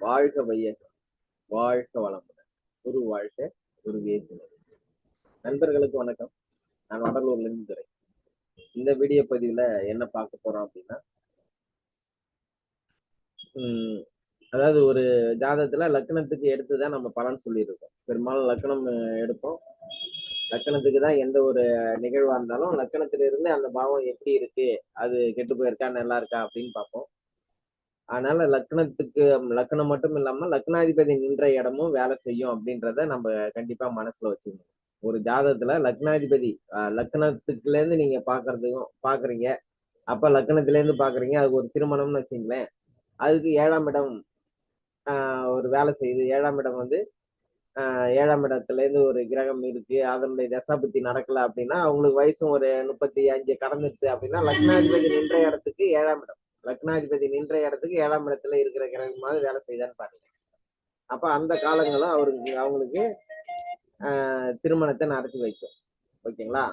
வாழ்க வையகம். வாழ்க வளமுடன். குரு வாழ்க குரு வேற்றுமை நண்பர்களுக்கு வணக்கம். நான் வடலூர்ல இருந்து துறை இந்த வீடியோ பதிவுல என்ன பார்க்க போறோம் அப்படின்னா உம் அதாவது ஒரு ஜாதகத்துல லக்னத்துக்கு எடுத்துதான் நம்ம பலன் சொல்லியிருக்கோம். பெரும்பாலும் லக்னம் எடுப்போம். லக்கணத்துக்கு தான் எந்த ஒரு நிகழ்வா இருந்தாலும் லக்கணத்துல இருந்து அந்த பாவம் எப்படி இருக்கு? அது கெட்டு போயிருக்கா? நல்லா இருக்கா? அப்படின்னு பார்ப்போம். அதனால லக்னத்துக்கு லக்னம் மட்டும் இல்லாம லக்னாதிபதி நின்ற இடமும் வேலை செய்யும் அப்படின்றத நம்ம கண்டிப்பா மனசுல வச்சுக்கணும். ஒரு ஜாதகத்துல லக்னாதிபதி லக்னத்துக்குல இருந்து நீங்க பாக்குறதுக்கும் பாக்குறீங்க. அப்ப லக்னத்துல இருந்து பாக்குறீங்க. அதுக்கு ஒரு திருமணம்னு வச்சுங்களேன். அதுக்கு ஏழாம் இடம் ஒரு வேலை செய்யுது ஏழாம் இடம் வந்து ஏழாம் இடத்துல இருந்து ஒரு கிரகம் இருக்கு. அதனுடைய தசாபத்தி நடக்கல அப்படின்னா அவங்களுக்கு வயசும் ஒரு முப்பத்தி அஞ்சு கடந்துட்டு அப்படின்னா லக்னாதிபதி நின்ற இடத்துக்கு ஏழாம் இடம். லக்னாதிபதி நின்ற இடத்துக்கு ஏழாம் இடத்துல இருக்கிற கிரகமாவது வேலை செய்தான்னு பாருங்க. அப்ப அந்த காலங்களும் அவருக்கு அவங்களுக்கு திருமணத்தை நடத்தி வைக்கும். ஓகேங்களா?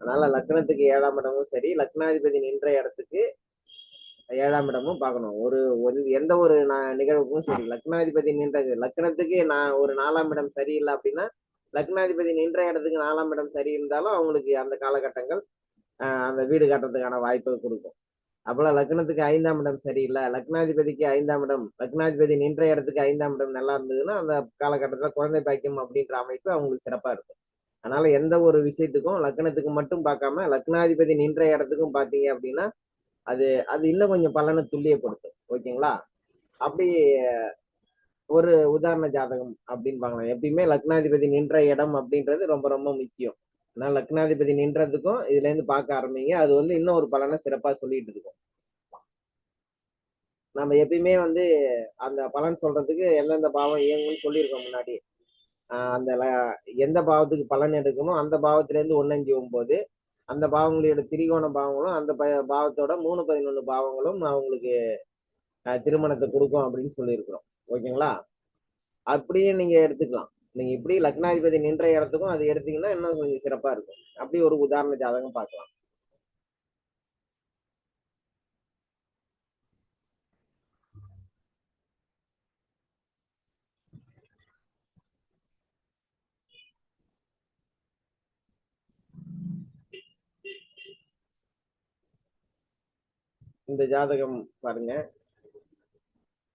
அதனால லக்னத்துக்கு ஏழாம் இடமும் சரி லக்னாதிபதி நின்ற இடத்துக்கு ஏழாம் இடமும் பார்க்கணும். ஒரு எந்த ஒரு நிகழ்வுக்கும் சரி லக்னாதிபதி நின்ற லக்னத்துக்கு நான் ஒரு நாலாம் இடம் சரியில்லை அப்படின்னா லக்னாதிபதி நின்ற இடத்துக்கு நாலாம் இடம் சரி இருந்தாலும் அவங்களுக்கு அந்த காலகட்டங்கள் அந்த வீடு கட்டுறதுக்கான வாய்ப்பை கொடுக்கும். அப்போல்லாம் லக்னத்துக்கு ஐந்தாம் இடம் சரியில்லை. லக்னாதிபதிக்கு ஐந்தாம் இடம் லக்னாதிபதி நின்ற இடத்துக்கு ஐந்தாம் இடம் நல்லா இருந்ததுன்னா அந்த காலகட்டத்தில் குழந்தை பாக்கியம் அப்படின்ற அமைப்பு அவங்களுக்கு சிறப்பாக இருக்கும். அதனால எந்த ஒரு விஷயத்துக்கும் லக்னத்துக்கு மட்டும் பார்க்காம லக்னாதிபதி நின்ற இடத்துக்கும் பார்த்தீங்க அப்படின்னா அது அது இன்னும் கொஞ்சம் பலனை துல்லியப்படுத்தும். ஓகேங்களா? அப்படி ஒரு உதாரண ஜாதகம் அப்படின்னு பார்க்கலாம். எப்பயுமே லக்னாதிபதி நின்ற இடம் அப்படின்றது ரொம்ப ரொம்ப முக்கியம். ஆனால் லக்னாதிபதி நின்றதுக்கும் இதுல இருந்து பார்க்க ஆரம்பிங்க. அது வந்து இன்னும் ஒரு பலனை சிறப்பா சொல்லிட்டு இருக்கும். நம்ம எப்பயுமே வந்து அந்த பலன் சொல்றதுக்கு எந்தெந்த பாவம் இயங்கும்னு சொல்லியிருக்கோம் முன்னாடி. அந்த எந்த பாவத்துக்கு பலன் எடுக்குமோ அந்த பாவத்துல இருந்து ஒன்னஞ்சு ஒன்பது அந்த பாவங்களோட திரிகோண பாவங்களும் அந்த பாவத்தோட மூணு பதினொன்று பாவங்களும் அவங்களுக்கு திருமணத்தை கொடுக்கும் அப்படின்னு சொல்லியிருக்கிறோம். ஓகேங்களா? அப்படியே நீங்க எடுத்துக்கலாம். நீங்க இப்படி லக்னாதிபதி நின்ற இடத்துக்கும் அது எடுத்தீங்கன்னா இன்னும் கொஞ்சம் சிறப்பா இருக்கும். அப்படி ஒரு உதாரண ஜாதகம் பார்க்கலாம். இந்த ஜாதகம் பாருங்க.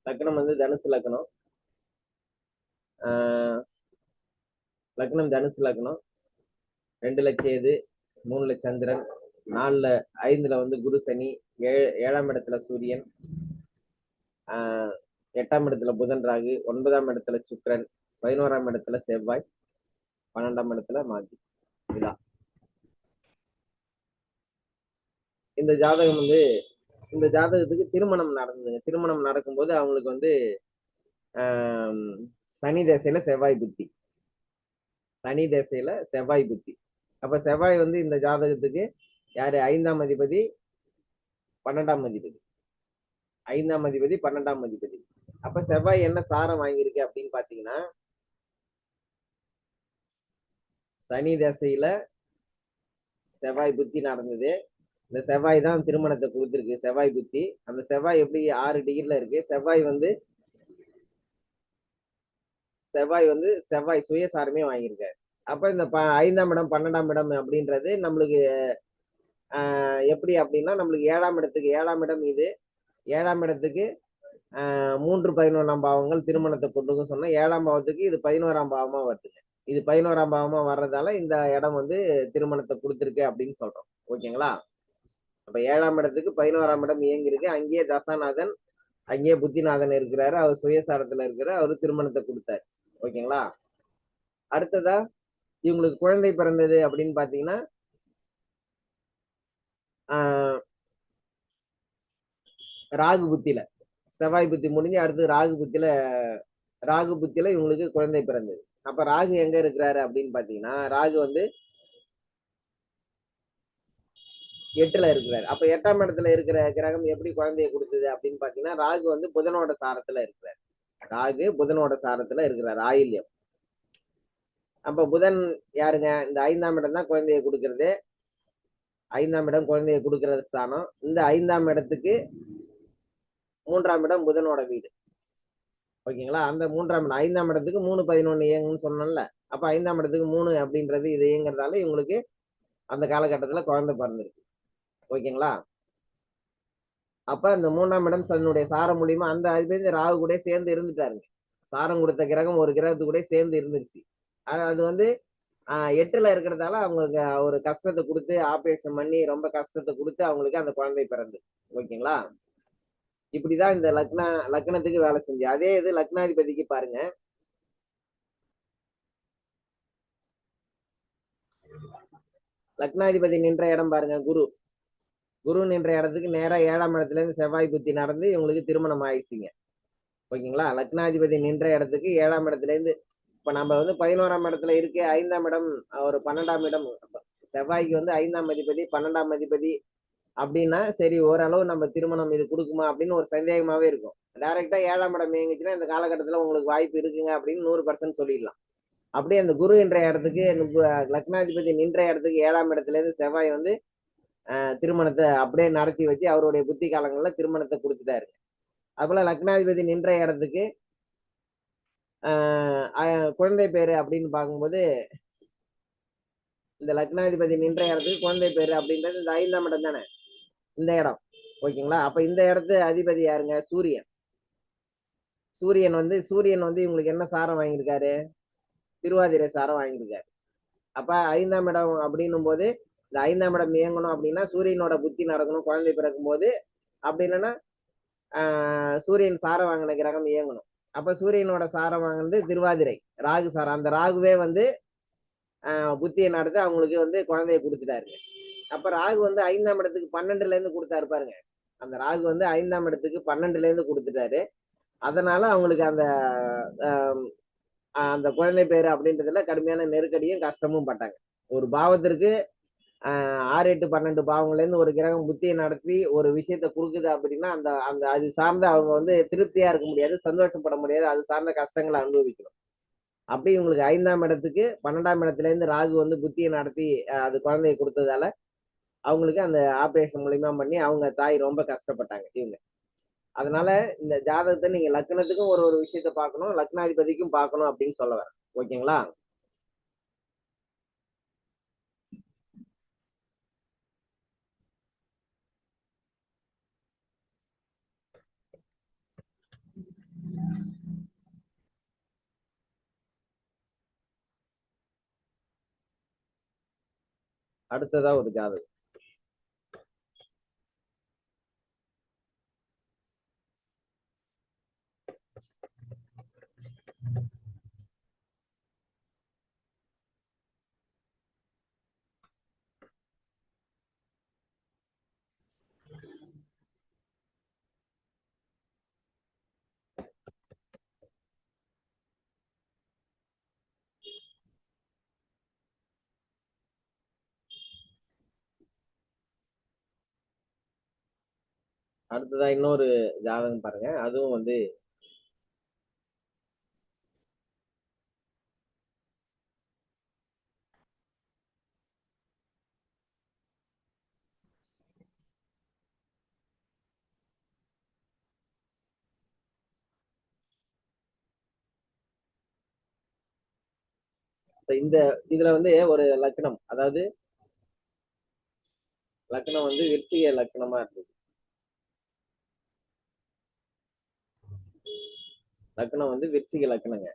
லக்னம் வந்து தனுசு லக்னம். லக்னம் தனுசு லக்னம். ரெண்டு லட்சம் எது மூணுல சந்திரன் நாலுல ஐந்துல வந்து குரு சனி ஏழு ஏழாம் இடத்துல சூரியன் எட்டாம் இடத்துல புதன் ராகு ஒன்பதாம் இடத்துல சுக்கரன் பதினோராம் இடத்துல செவ்வாய் பன்னெண்டாம் இடத்துல மாதி இதான் இந்த ஜாதகம் வந்து இந்த ஜாதகத்துக்கு திருமணம் நடந்ததுங்க. திருமணம் நடக்கும்போது அவங்களுக்கு வந்து சனி தசையில செவ்வாய் புத்தி. சனி தசையில செவ்வாய் புத்தி. அப்ப செவ்வாய் வந்து இந்த ஜாதகத்துக்கு யாரு? ஐந்தாம் அதிபதி பன்னெண்டாம் அதிபதி. ஐந்தாம் அதிபதி பன்னெண்டாம் அதிபதி. அப்ப செவ்வாய் என்ன சாரம் வாங்கியிருக்கு அப்படின்னு பாத்தீங்கன்னா சனி தசையில செவ்வாய் புத்தி நடந்தது. இந்த செவ்வாய் தான் திருமணத்தை கொடுத்துருக்கு செவ்வாய் புத்தி. அந்த செவ்வாய் எப்படி ஆறு டிகிரில இருக்கு? செவ்வாய் வந்து செவ்வாய் வந்து செவ்வாய் சுயசாரமே வாங்கியிருக்காரு. அப்ப இந்த ப ஐந்தாம் இடம் பன்னெண்டாம் இடம் அப்படின்றது நம்மளுக்கு எப்படி அப்படின்னா நம்மளுக்கு ஏழாம் இடத்துக்கு ஏழாம் இடம் இது. ஏழாம் இடத்துக்கு மூன்று பதினொன்றாம் பாவங்கள் திருமணத்தை கொண்டுங்க சொன்னா ஏழாம் பாவத்துக்கு இது பதினோராம் பாவமா வருதுங்க. இது பதினோராம் பாவமா வர்றதால இந்த இடம் வந்து திருமணத்தை கொடுத்துருக்கு அப்படின்னு சொல்றோம். ஓகேங்களா? அப்ப ஏழாம் இடத்துக்கு பதினோராம் இடம் இயங்கிருக்கு அங்கேயே தசாநாதன் அங்கேயே புத்திநாதன் இருக்கிறாரு. அவர் சுயசாரத்துல இருக்கிறார். அவர் திருமணத்தை கொடுத்தாரு. ஓகேங்களா? அடுத்ததா இவங்களுக்கு குழந்தை பிறந்தது அப்படின்னு பாத்தீங்கன்னா ராகு புத்தியில. செவ்வாய் புத்தி முடிஞ்சு அடுத்து ராகு புத்தியில ராகு புத்தியில இவங்களுக்கு குழந்தை பிறந்தது. அப்ப ராகு எங்க இருக்கிறாரு அப்படின்னு பாத்தீங்கன்னா ராகு வந்து எட்டுல இருக்கிறாரு. அப்ப எட்டாம் இடத்துல இருக்கிற கிரகம் எப்படி குழந்தைய கொடுத்தது அப்படின்னு பாத்தீங்கன்னா ராகு வந்து புதனோட சாரத்துல இருக்கிறாரு. ராகு புதனோட சாரத்துல இருக்கிறார் ஆயில்யம். அப்ப புதன் யாருங்க? இந்த ஐந்தாம் இடம் தான் குழந்தைய கொடுக்கறது. ஐந்தாம் இடம் குழந்தைய கொடுக்கறது ஸ்தானம். இந்த ஐந்தாம் இடத்துக்கு மூன்றாம் இடம் புதனோட வீடு. ஓகேங்களா? அந்த மூன்றாம் இடம் ஐந்தாம் இடத்துக்கு மூணு பதினொன்று இயங்குன்னு சொன்னோம்ல அப்போ ஐந்தாம் இடத்துக்கு மூணு அப்படின்றது இது இயங்குறதால இவங்களுக்கு அந்த காலகட்டத்தில் குழந்தை பிறந்திருக்கு. ஓகேங்களா? அப்ப அந்த மூணாம் இடம் தன்னுடைய சாரம் மூலியமா அந்த அதிபதி ராகு கூட சேர்ந்து இருந்துட்டாருங்க. சாரம் கொடுத்த கிரகம் ஒரு கிரகத்து கூட சேர்ந்து இருந்துருச்சு. அது வந்து ஆஹ் எட்டுல இருக்கிறதால அவங்களுக்கு ஒரு கஷ்டத்தை கொடுத்து ஆபரேஷன் பண்ணி ரொம்ப கஷ்டத்தை கொடுத்து அவங்களுக்கு அந்த குழந்தை பிறந்து. ஓகேங்களா? இப்படிதான் இந்த லக்னா லக்னத்துக்கு வேலை செஞ்சு. அதே இது லக்னாதிபதிக்கு பாருங்க. லக்னாதிபதி நின்ற இடம் பாருங்க குரு. குரு நின்ற இடத்துக்கு நேரா ஏழாம் இடத்துல இருந்து செவ்வாய் புத்தி நடந்து இவங்களுக்கு திருமணம் ஆயிடுச்சுங்க. ஓகேங்களா? லக்னாதிபதி நின்ற இடத்துக்கு ஏழாம் இடத்துல இருந்து இப்ப நம்ம வந்து பதினோராம் இடத்துல இருக்கு ஐந்தாம் இடம் ஒரு பன்னெண்டாம் இடம் செவ்வாய்க்கு வந்து ஐந்தாம் அதிபதி பன்னெண்டாம் அதிபதி அப்படின்னா சரி ஓரளவு நம்ம திருமணம் இது கொடுக்குமா அப்படின்னு ஒரு சந்தேகமாவே இருக்கும். டைரக்டா ஏழாம் இடம் இயங்குச்சுன்னா இந்த காலகட்டத்துல உங்களுக்கு வாய்ப்பு இருக்குங்க அப்படின்னு நூறு பர்சன்ட் சொல்லிடலாம். அப்படியே அந்த குரு என்ற இடத்துக்கு லக்னாதிபதி நின்ற இடத்துக்கு ஏழாம் இடத்துல இருந்து செவ்வாய் வந்து திருமணத்தை அப்படியே நடத்தி வச்சு அவருடைய புத்தி காலங்கள்ல திருமணத்தை கொடுத்துட்டாரு. அதுபோல லக்னாதிபதி நின்ற இடத்துக்கு ஆஹ், குழந்தை பேரு அப்படின்னு பார்க்கும்போது இந்த லக்னாதிபதி நின்ற இடத்துக்கு குழந்தை பேரு அப்படின்றது இந்த ஐந்தாம் இடம் தானே? இந்த இடம். ஓகேங்களா? அப்ப இந்த இடத்து அதிபதி யாருங்க? சூரியன். சூரியன் வந்து சூரியன் வந்து இவங்களுக்கு என்ன சாரம் வாங்கியிருக்காரு? திருவாதிரை சாரம் வாங்கியிருக்காரு. அப்ப ஐந்தாம் இடம் அப்படின்னும் போது இந்த ஐந்தாம் இடம் இயங்கணும் அப்படின்னா சூரியனோட புத்தி நடக்கணும் குழந்தை பிறக்கும் போது அப்படி இல்லைன்னா சூரியன் சாரம் வாங்கின கிரகம் இயங்கணும். அப்ப சூரியனோட சாரம் வாங்கினது திருவாதிரை ராகு சாரம் அந்த ராகுவே வந்து புத்தியை நடத்தி அவங்களுக்கு வந்து குழந்தைய கொடுத்துட்டாருங்க அப்ப ராகு வந்து ஐந்தாம் இடத்துக்கு பன்னெண்டுல இருந்து கொடுத்தாரு பாருங்க. அந்த ராகு வந்து ஐந்தாம் இடத்துக்கு பன்னெண்டுல இருந்து கொடுத்துட்டாரு. அதனால அவங்களுக்கு அந்த அந்த குழந்தை பேர் அப்படின்றதுல கடுமையான நெருக்கடியும் கஷ்டமும் பட்டாங்க. ஒரு பாவத்திற்கு ஆறு எட்டு பன்னெண்டு பாவங்கள்லேருந்து ஒரு கிரகம் புத்தியை நடத்தி ஒரு விஷயத்த கொடுக்குது அப்படின்னா அந்த அந்த அது சார்ந்த அவங்க வந்து திருப்தியா இருக்க முடியாது சந்தோஷப்பட முடியாது அது சார்ந்த கஷ்டங்களை அனுபவிக்கணும். அப்படி இவங்களுக்கு ஐந்தாம் இடத்துக்கு பன்னெண்டாம் இடத்துல இருந்து ராகு வந்து புத்தியை நடத்தி அது குழந்தையை கொடுத்ததால அவங்களுக்கு அந்த ஆப்ரேஷன் மூலியமா பண்ணி அவங்க தாய் ரொம்ப கஷ்டப்பட்டாங்க இவங்க. அதனால இந்த ஜாதகத்தை நீங்க லக்னத்துக்கும் ஒரு ஒரு விஷயத்த பார்க்கணும் லக்னாதிபதிக்கும் பார்க்கணும் அப்படின்னு சொல்ல வரேன். ஓகேங்களா? அடுத்ததா ஒரு ஜாதகம். அடுத்ததா இன்னொரு ஜாதகம் பாருங்க. அதுவும் வந்து இந்த இதுல வந்து ஒரு லக்னம் அதாவது லக்னம் வந்து விருச்சிக லக்னமா இருந்தது. லக்னம் வந்து விருச்சிக லக்னங்க.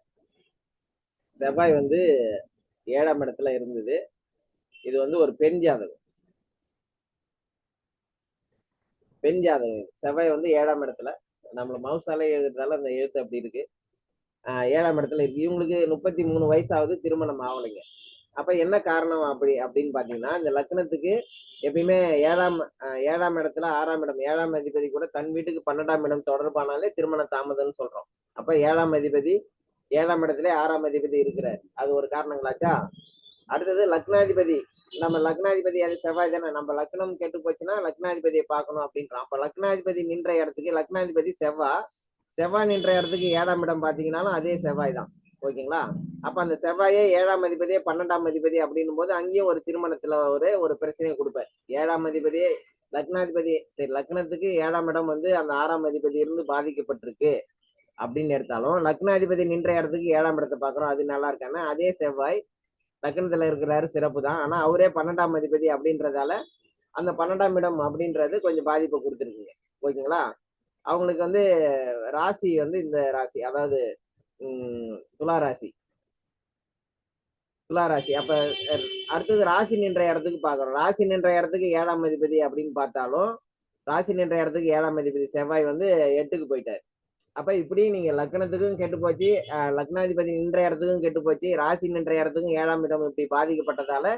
செவ்வாய் வந்து ஏழாம் இடத்துல இருந்தது. இது வந்து ஒரு பெண் ஜாதகம். பெண் ஜாதகம். செவ்வாய் வந்து ஏழாம் இடத்துல. நம்மள மவுசாலே எழுதுறதால அந்த எழுத்து அப்படி இருக்கு. ஆஹ் ஏழாம் இடத்துல இருக்கு. இவங்களுக்கு முப்பத்தி மூணு வயசாவது திருமணம் ஆகலைங்க. அப்ப என்ன காரணம் அப்படி அப்படின்னு பாத்தீங்கன்னா இந்த லக்னத்துக்கு எப்பயுமே ஏழாம் ஆஹ் ஏழாம் இடத்துல ஆறாம் இடம் ஏழாம் அதிபதி கூட தன் வீட்டுக்கு பன்னெண்டாம் இடம் தொடர்பானாலே திருமண தாமதம்னு சொல்றோம். அப்ப ஏழாம் அதிபதி ஏழாம் இடத்துல ஆறாம் அதிபதி இருக்கிறார். அது ஒரு காரணங்களாச்சா? அடுத்தது லக்னாதிபதி. நம்ம லக்னாதிபதி அது செவ்வாய் தானே. நம்ம லக்னம் கெட்டு போச்சுன்னா லக்னாதிபதியை பார்க்கணும் அப்படின்றோம் அப்ப லக்னாதிபதி நின்ற இடத்துக்கு லக்னாதிபதி செவ்வாய் செவ்வாய் நின்ற இடத்துக்கு ஏழாம் இடம் பாத்தீங்கன்னாலும் அதே செவ்வாய் தான். ஓகேங்களா? அப்ப அந்த செவ்வாயே ஏழாம் அதிபதியே பன்னெண்டாம் அதிபதி அப்படின்னும் போது அங்கேயும் ஒரு திருமணத்துல ஒரு ஒரு பிரச்சனையை கொடுப்பார். ஏழாம் அதிபதியே லக்னாதிபதி சரி லக்னத்துக்கு ஏழாம் இடம் வந்து அந்த ஆறாம் அதிபதி இருந்து பாதிக்கப்பட்டிருக்கு. அப்படின்னு எடுத்தாலும் லக்னாதிபதி நின்ற இடத்துக்கு ஏழாம் இடத்தை பார்க்குறோம் அது நல்லா இருக்கான்னா அதே செவ்வாய் லக்னத்தில் இருக்கிறாரு சிறப்பு தான். ஆனால் அவரே பன்னெண்டாம் அதிபதி அப்படின்றதால அந்த பன்னெண்டாம் இடம் அப்படின்றது கொஞ்சம் பாதிப்பை கொடுத்துருக்குங்க. ஓகேங்களா? அவங்களுக்கு வந்து ராசி வந்து இந்த ராசி அதாவது உம், துலா ராசி. துலா ராசி. அப்போ அடுத்தது ராசி நின்ற இடத்துக்கு பார்க்குறோம். ராசி நின்ற இடத்துக்கு ஏழாம் அதிபதி அப்படின்னு பார்த்தாலும் ராசி நின்ற இடத்துக்கு ஏழாம் அதிபதி செவ்வாய் வந்து எட்டுக்கு போயிட்டார். அப்ப இப்படி நீங்க லக்னத்துக்கும் கெட்டு போச்சு. லக்னாதிபதி நின்ற இடத்துக்கும் கெட்டு போச்சு. ராசி நின்ற இடத்துக்கும் ஏழாம் இடம் இப்படி பாதிக்கப்பட்டதால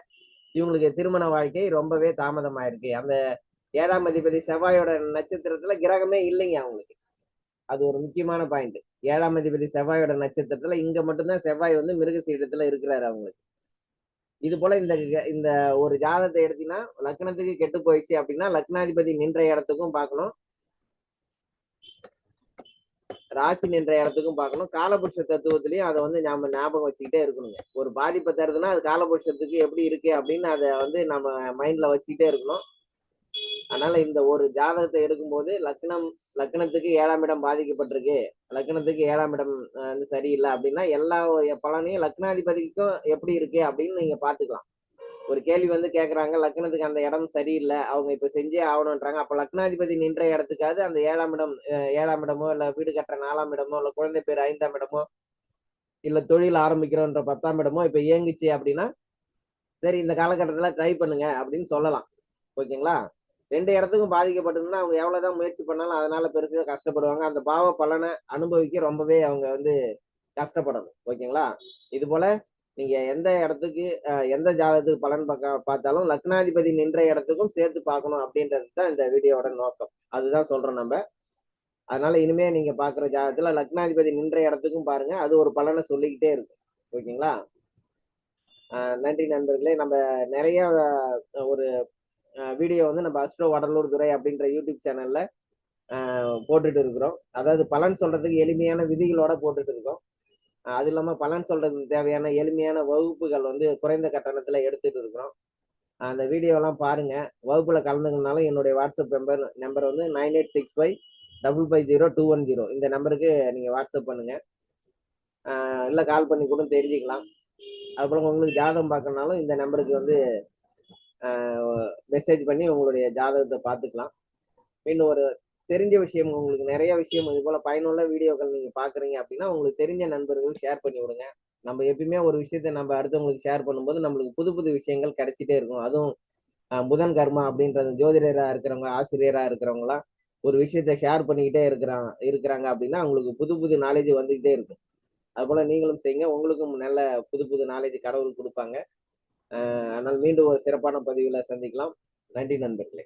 இவங்களுக்கு திருமண வாழ்க்கை ரொம்பவே தாமதமாயிருக்கு. அந்த ஏழாம் அதிபதி செவ்வாயோட நட்சத்திரத்துல கிரகமே இல்லைங்க அவங்களுக்கு. அது ஒரு முக்கியமான பாயிண்ட் ஏழாம் அதிபதி செவ்வாயோட நட்சத்திரத்துல இங்க மட்டும்தான் செவ்வாய் வந்து மிருகசீடத்துல இருக்கிறாரு அவங்களுக்கு. இது போல இந்த க- இந்த ஒரு ஜாதத்தை எடுத்தீங்கன்னா லக்னத்துக்கு கெட்டு போயிடுச்சு அப்படின்னா லக்னாதிபதி நின்ற இடத்துக்கும் பார்க்கணும். ராசி நின்ற இடத்துக்கும் பார்க்கணும். காலபுருஷ தத்துவத்திலையும் அதை வந்து நாம ஞாபகம் வச்சுக்கிட்டே இருக்கணுங்க. ஒரு பாதிப்பை தருதுன்னா அது காலபுருஷத்துக்கு எப்படி இருக்கு அப்படின்னு அதை வந்து நம்ம மைண்ட்ல வச்சுக்கிட்டே இருக்கணும். அதனால இந்த ஒரு ஜாதகத்தை எடுக்கும்போது லக்னம் லக்னத்துக்கு ஏழாம் இடம் பாதிக்கப்பட்டிருக்கு. லக்னத்துக்கு ஏழாம் இடம் வந்து சரியில்லை அப்படின்னா எல்லா பலனையும் லக்னாதிபதிக்கும் எப்படி இருக்கு அப்படின்னு நீங்க பாத்துக்கலாம் ஒரு கேள்வி வந்து கேக்குறாங்க லக்னத்துக்கு அந்த இடம் சரியில்லை அவங்க இப்ப செஞ்சே ஆகணுன்றாங்க அப்ப லக்னாதிபதி நின்ற இடத்துக்காவது அந்த ஏழாம் இடம் ஏழாம் இடமோ இல்ல வீடு கட்டுற நாலாம் இடமோ இல்ல குழந்தை பேர் ஐந்தாம் இடமோ இல்ல தொழில் ஆரம்பிக்கிறோன்ற பத்தாம் இடமோ இப்ப இயங்குச்சு அப்படின்னா சரி இந்த காலகட்டத்துல ட்ரை பண்ணுங்க அப்படின்னு சொல்லலாம். ஓகேங்களா? ரெண்டு இடத்துக்கும் பாதிக்கப்பட்டதுன்னா அவங்க எவ்வளவுதான் முயற்சி பண்ணாலும் அதனால பெருசாக கஷ்டப்படுவாங்க. அந்த பாவ பலனை அனுபவிக்க ரொம்பவே அவங்க வந்து கஷ்டப்படணும். ஓகேங்களா? இது போல நீங்க எந்த இடத்துக்கு எந்த ஜாதகத்துக்கு பலன் பார்க்க பார்த்தாலும் லக்னாதிபதி நின்ற இடத்துக்கும் சேர்த்து பார்க்கணும் அப்படின்றது தான் இந்த வீடியோவோட நோக்கம். அதுதான் சொல்றோம் நம்ம. அதனால இனிமே நீங்க பாக்குற ஜாதகத்துல லக்னாதிபதி நின்ற இடத்துக்கும் பாருங்க. அது ஒரு பலனை சொல்லிக்கிட்டே இருக்கும். ஓகேங்களா? நன்றி நண்பர்களே. நம்ம நிறைய ஒரு வீடியோ வந்து நம்ம அஸ்ட்ரோ வடலூர் துறை அப்படின்ற யூடியூப் சேனல்ல போட்டுட்டு இருக்கிறோம். அதாவது பலன் சொல்றதுக்கு எளிமையான விதிகளோட போட்டுட்டு இருக்கோம். அது இல்லாம பலன் சொல்றதுக்கு தேவையான எளிமையான வகுப்புகள் வந்து குறைந்த கட்டணத்துல எடுத்துட்டு இருக்கிறோம். அந்த வீடியோலாம் பாருங்க. வகுப்புல கலந்துக்கனாலும் என்னுடைய வாட்ஸ்அப் நம்பர் நம்பர் வந்து nine eight six five double five zero two one zero இந்த நம்பருக்கு நீங்க வாட்ஸ்அப் பண்ணுங்க. இல்லை கால் பண்ணி கூட தெரிஞ்சுக்கலாம். அதுபோல உங்களுக்கு ஜாதகம் பார்க்கணுனாலும் இந்த நம்பருக்கு வந்து மெசேஜ் பண்ணி உங்களுடைய ஜாதகத்தை பார்த்துக்கலாம். மீண்டும் ஒரு தெரிஞ்ச விஷயம் உங்களுக்கு நிறைய விஷயம் இது போல பயனுள்ள வீடியோக்கள் நீங்க பாக்குறீங்க அப்படின்னா உங்களுக்கு தெரிஞ்ச நண்பர்கள் ஷேர் பண்ணி விடுங்க. நம்ம எப்பயுமே ஒரு விஷயத்த நம்ம அடுத்தவங்களுக்கு ஷேர் பண்ணும்போது நம்மளுக்கு புது புது விஷயங்கள் கிடைச்சிட்டே இருக்கும். அதுவும் புதன் கர்மா அப்படின்றது ஜோதிடரா இருக்கிறவங்க ஆசிரியரா இருக்கிறவங்களாம் ஒரு விஷயத்த ஷேர் பண்ணிக்கிட்டே இருக்கிறான் இருக்கிறாங்க அப்படின்னா அவங்களுக்கு புது புது நாலேஜ் வந்துகிட்டே இருக்கும். அதுபோல் நீங்களும் செய்யுங்க. உங்களுக்கும் நல்ல புது புது நாலேஜ் கடவுள் கொடுப்பாங்க. ஆனால் அதனால் மீண்டும் ஒரு சிறப்பான பதிவுல சந்திக்கலாம். நன்றி நண்பர்களே.